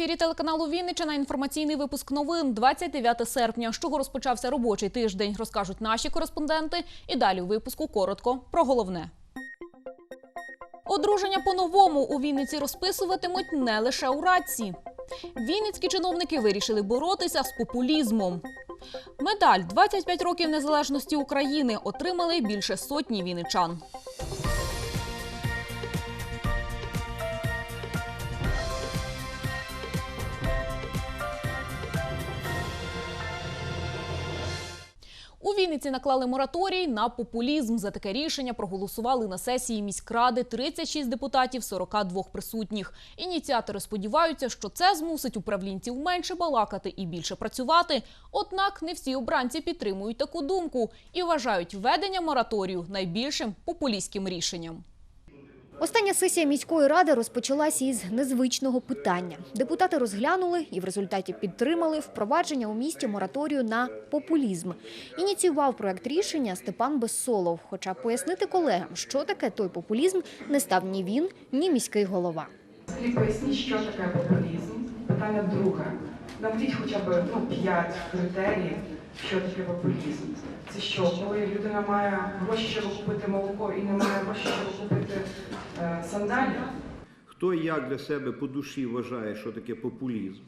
ефірі телеканалу Вінниччина. Інформаційний випуск новин 29 серпня. З чого розпочався робочий тиждень, розкажуть наші кореспонденти. І далі у випуску коротко про головне. Одруження по-новому у Вінниці розписуватимуть не лише у Радці. Вінницькі чиновники вирішили боротися з популізмом. Медаль «25 років незалежності України отримали більше сотні вінничан. У Вінниці наклали мораторій на популізм. За таке рішення проголосували на сесії міськради 36 депутатів, 42 присутніх. Ініціатори сподіваються, що це змусить управлінців менше балакати і більше працювати. Однак не всі обранці підтримують таку думку і вважають введення мораторію найбільшим популістським рішенням. Остання сесія міської ради розпочалася із незвичного питання. Депутати розглянули і в результаті підтримали впровадження у місті мораторію на популізм. Ініціював проект рішення Степан Безсолов. Хоча пояснити колегам, що таке той популізм, не став ні він, ні міський голова. Взагалі поясніть, що таке популізм. Питання друге. Наведіть хоча б ну, 5 критеріїв, що таке популізм. Це що, коли людина має гроші, щоб купити молоко і не має грошей, щоб купити е, сандалі? Хто і як для себе по душі вважає, що таке популізм,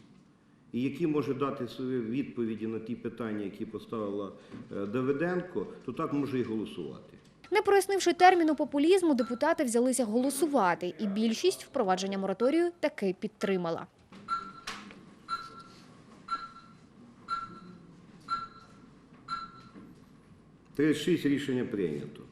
і які може дати свої відповіді на ті питання, які поставила е, Давиденко, то так може і голосувати. Не прояснивши терміну популізму, депутати взялися голосувати, і більшість впровадження мораторію таки підтримала. – 36 рішення прийнято.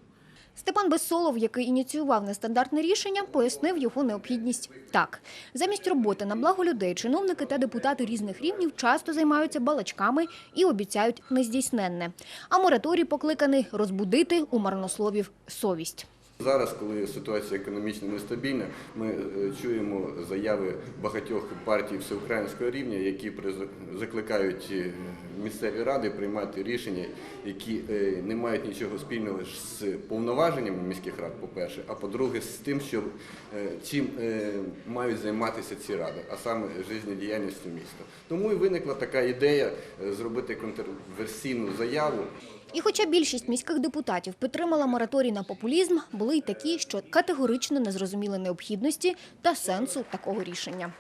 Степан Безсолов, який ініціював нестандартне рішення, пояснив його необхідність так: замість роботи на благо людей, чиновники та депутати різних рівнів часто займаються балачками і обіцяють нездійсненне. А мораторій покликаний розбудити у марнословів совість. Зараз, коли ситуація економічно нестабільна, ми е, чуємо заяви багатьох партій всеукраїнського рівня, які закликають е, місцеві ради приймати рішення, які е, не мають нічого спільного з повноваженнями міських рад, по-перше, а по-друге, з тим, що чим мають займатися ці ради, а саме життєдіяльністю міста. Тому і виникла така ідея зробити контроверсійну заяву. І хоча більшість міських депутатів підтримала мораторій на популізм, були й такі, що категорично не зрозуміли необхідності та сенсу такого рішення.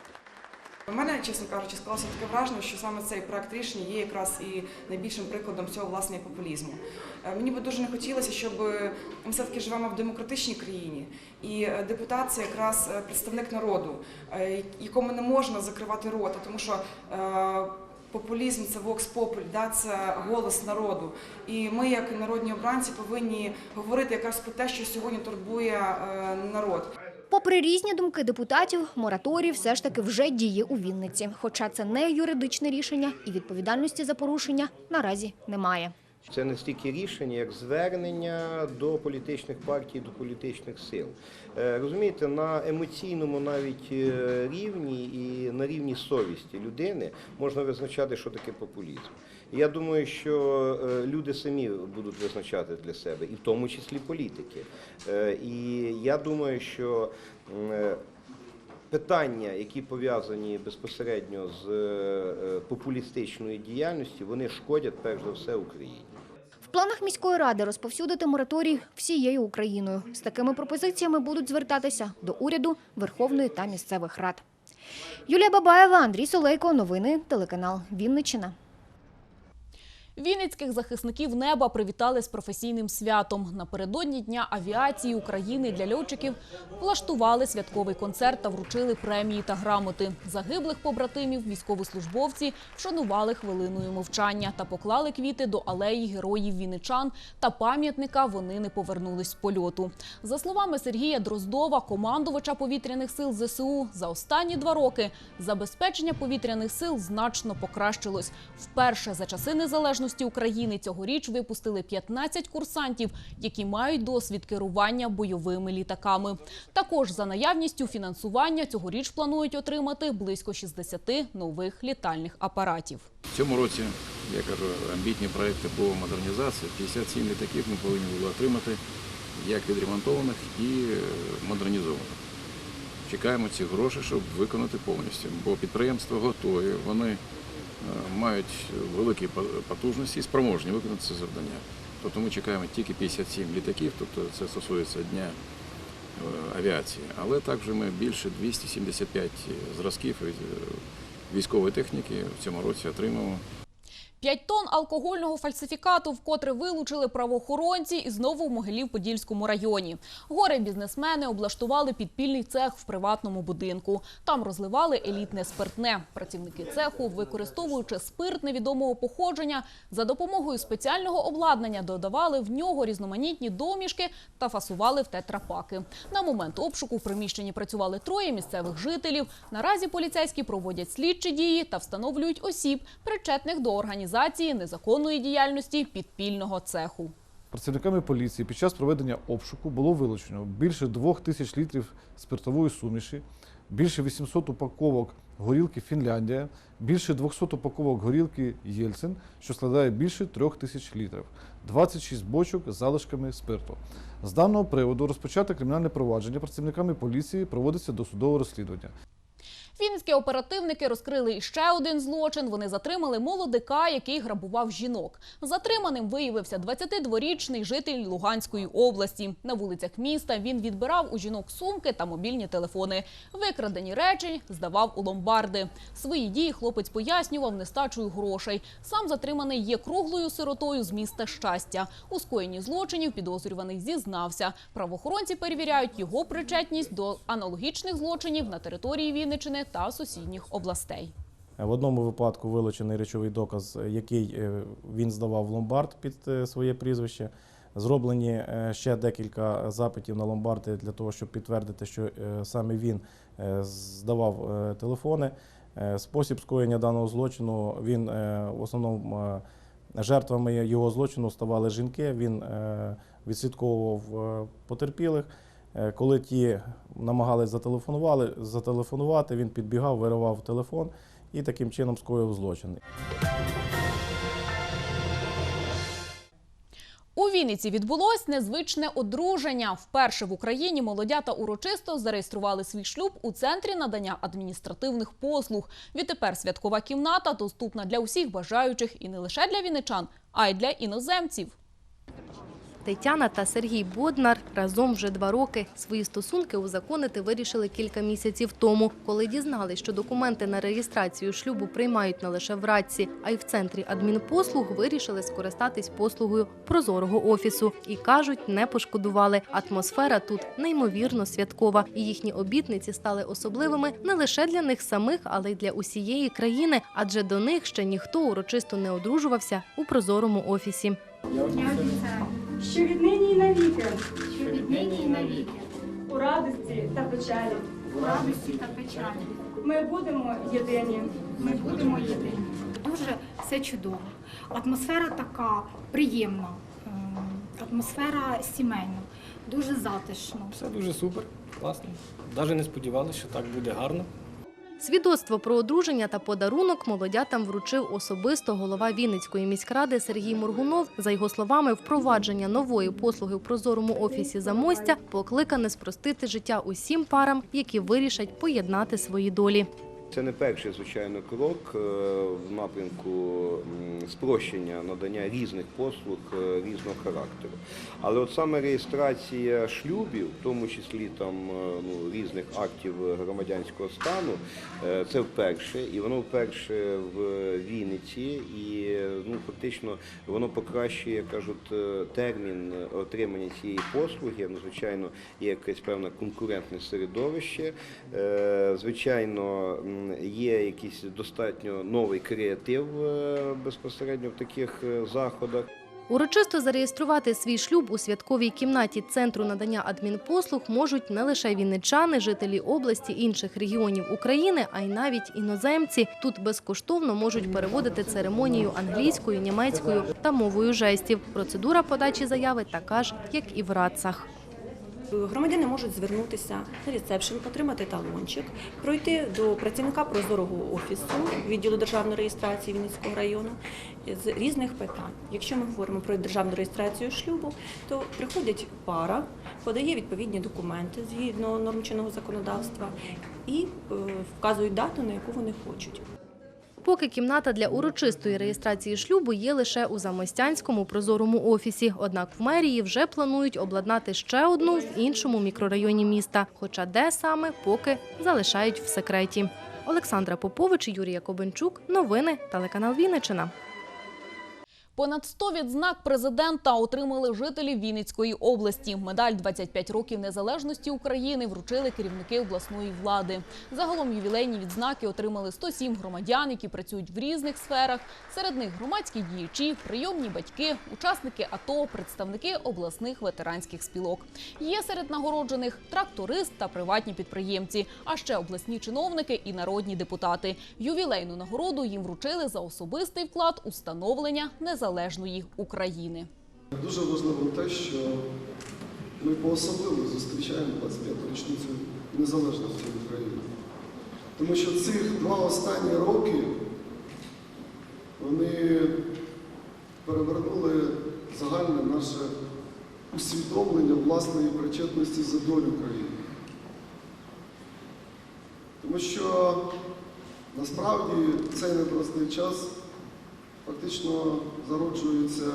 У мене, чесно кажучи, склалося таке враження, що саме цей проект рішення є якраз і найбільшим прикладом цього власне популізму. Е, Мені би дуже не хотілося, щоб ми все-таки живемо в демократичній країні, і е, депутат це якраз е, представник народу, е, якому не можна закривати рота, тому що. Популізм це вокс популь, да, це голос народу. І ми, як народні обранці, повинні говорити якраз про те, що сьогодні турбує е, народ. Попри різні думки депутатів, мораторій все ж таки вже діє у Вінниці. Хоча це не юридичне рішення і відповідальності за порушення наразі немає. Це не стільки рішення, як звернення до політичних партій, до політичних сил. Е, Розумієте, на емоційному навіть е, рівні і на рівні совісті людини можна визначати, що таке популізм. Я думаю, що е, люди самі будуть визначати для себе, і в тому числі політики. І я думаю, що питання, які пов'язані безпосередньо з е, популістичною діяльністю, вони шкодять перш за все Україні. В планах міської ради розповсюдити мораторій всією Україною. З такими пропозиціями будуть звертатися до уряду, Верховної та місцевих рад. Юлія Бабаєва, Андрій Солейко. Новини телеканал Вінниччина. Вінницьких захисників неба привітали з професійним святом. Напередодні Дня авіації України для льотчиків влаштували святковий концерт та вручили премії та грамоти. Загиблих побратимів військовослужбовці вшанували хвилиною мовчання та поклали квіти до алеї героїв вінничан та пам'ятника вони не повернулись з польоту. За словами Сергія Дроздова, командувача повітряних сил ЗСУ, за останні два роки забезпечення повітряних сил значно покращилось. Вперше за часи незалежності України цьогоріч випустили 15 курсантів, які мають досвід керування бойовими літаками. Також за наявністю фінансування цьогоріч планують отримати близько 60 нових літальних апаратів. В цьому році, я кажу, амбітні проекти по модернізації. 57 літаків ми повинні були отримати як відремонтованих і е, модернізованих. чекаємо ці гроші, щоб виконати повністю. Бо підприємства готові, вони мають великі по- потужності і спроможні виконати це завдання. Тобто ми чекаємо тільки 57 літаків, тобто це стосується дня е, авіації. Але також ми більше 275 зразків е, військової техніки в цьому році отримаємо. П'ять тонн алкогольного фальсифікату вкотре вилучили правоохоронці і знову в Могилів-Подільському районі. Горе бізнесмени облаштували підпільний цех в приватному будинку. Там розливали елітне спиртне. Працівники цеху, використовуючи спирт невідомого походження, за допомогою спеціального обладнання додавали в нього різноманітні домішки та фасували в тетрапаки. На момент обшуку в приміщенні працювали троє місцевих жителів. Наразі поліцейські проводять слідчі дії та встановлюють осіб, причетних до організації незаконної діяльності підпільного цеху. Працівниками поліції під час проведення обшуку було вилучено більше 2 тисяч літрів спиртової суміші, більше 800 упаковок горілки Фінляндія, більше 200 упаковок горілки Єльцин, що складає більше 3 тисяч літрів, 26 бочок з залишками спирту. З даного приводу розпочато кримінальне провадження працівниками поліції проводиться досудове розслідування. Вінницькі оперативники розкрили іще один злочин. Вони затримали молодика, який грабував жінок. Затриманим виявився 22-річний житель Луганської області. На вулицях міста він відбирав у жінок сумки та мобільні телефони. Викрадені речі здавав у ломбарди. Свої дії хлопець пояснював нестачою грошей. Сам затриманий є круглою сиротою з міста щастя. У скоєнні злочинів підозрюваний зізнався. Правоохоронці перевіряють його причетність до аналогічних злочинів на території Вінничини та сусідніх областей. В одному випадку вилучений речовий доказ, який е, він здавав в ломбард під е, своє прізвище. Зроблені е, ще декілька запитів на ломбарди для того, щоб підтвердити, що е, саме він е, здавав е, телефони. Е, Спосіб скоєння даного злочину він е, в основному е, жертвами його злочину ставали жінки. Він е, відслідковував е, потерпілих. Е, Коли ті намагались зателефонували, зателефонувати, він підбігав, виривав телефон і таким чином скоїв злочин. У Вінниці відбулось незвичне одруження. Вперше в Україні молодята урочисто зареєстрували свій шлюб у центрі надання адміністративних послуг. Відтепер святкова кімната доступна для усіх бажаючих і не лише для вінничан, а й для іноземців. Тетяна та Сергій Боднар разом вже два роки. Свої стосунки узаконити вирішили кілька місяців тому, коли дізнали, що документи на реєстрацію шлюбу приймають не лише в Радці, а й в центрі адмінпослуг вирішили скористатись послугою прозорого офісу. І кажуть, не пошкодували. Атмосфера тут неймовірно святкова. І їхні обітниці стали особливими не лише для них самих, але й для усієї країни, адже до них ще ніхто урочисто не одружувався у прозорому офісі. Я що віднині і навіки, що віднині і навіки, у радості та печалі, у радості та печалі. Ми будемо єдині, ми будемо єдині. Дуже все чудово. Атмосфера така приємна, ем, атмосфера сімейна, дуже затишно. Все дуже супер, класно. Навіть не сподівалися, що так буде гарно. Свідоцтво про одруження та подарунок молодятам вручив особисто голова Вінницької міськради Сергій Моргунов. За його словами, впровадження нової послуги в прозорому офісі замостя покликане спростити життя усім парам, які вирішать поєднати свої долі. Це не перший, звичайно, крок е, в напрямку спрощення надання різних послуг е, різного характеру. Але от саме реєстрація шлюбів, в тому числі там е, ну, різних актів громадянського стану, це вперше, і воно вперше в Вінниці, і ну фактично воно покращує, кажуть, термін отримання цієї послуги. Ну, звичайно, є якесь певне конкурентне середовище. Звичайно, є якийсь достатньо новий креатив е, безпосередньо в таких е, заходах. Урочисто зареєструвати свій шлюб у святковій кімнаті центру надання адмінпослуг можуть не лише вінничани, жителі області інших регіонів України, а й навіть іноземці. Тут безкоштовно можуть переводити церемонію англійською, німецькою та мовою жестів. Процедура подачі заяви така ж, як і в Радцах. Громадяни можуть звернутися на ресепшн, отримати талончик, пройти до працівника прозорого офісу відділу державної реєстрації Вінницького району з різних питань. Якщо ми говоримо про державну реєстрацію шлюбу, то приходить пара, подає відповідні документи згідно норм чинного законодавства і е, вказують дату, на яку вони хочуть. Поки кімната для урочистої реєстрації шлюбу є лише у Замостянському прозорому офісі. Однак в мерії вже планують обладнати ще одну в іншому мікрорайоні міста. Хоча де саме, поки залишають в секреті. Олександра Попович, Юрій Якобенчук. Новини. Телеканал Вінниччина. Понад 100 відзнак президента отримали жителі Вінницької області. Медаль «25 років незалежності України вручили керівники обласної влади. Загалом ювілейні відзнаки отримали 107 громадян, які працюють в різних сферах. Серед них громадські діячі, прийомні батьки, учасники АТО, представники обласних ветеранських спілок. Є серед нагороджених тракторист та приватні підприємці, а ще обласні чиновники і народні депутати. Ювілейну нагороду їм вручили за особистий вклад у становлення незалежної України. Дуже важливо те, що ми по-особливо зустрічаємо 25-ту річницю незалежності України. Тому що цих два останні роки вони перевернули загальне наше усвідомлення власної причетності за долю країни. Тому що насправді цей непростий час фактично зароджується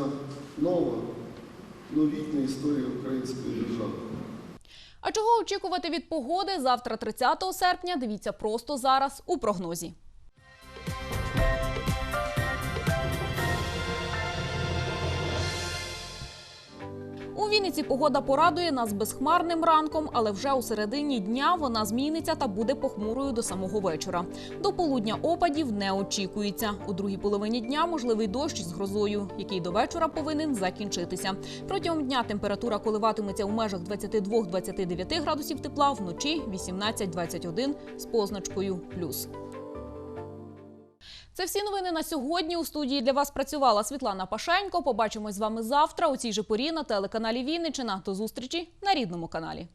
нова, новітня історія української держави. А чого очікувати від погоди завтра, 30 серпня? Дивіться просто зараз у прогнозі. У погода порадує нас безхмарним ранком, але вже у середині дня вона зміниться та буде похмурою до самого вечора. До полудня опадів не очікується. У другій половині дня можливий дощ з грозою, який до вечора повинен закінчитися. Протягом дня температура коливатиметься у межах 22-29 градусів тепла, вночі 18-21 з позначкою плюс. Це всі новини на сьогодні. У студії для вас працювала Світлана Пашенько. Побачимось з вами завтра у цій же порі на телеканалі Вінничина. До зустрічі на рідному каналі.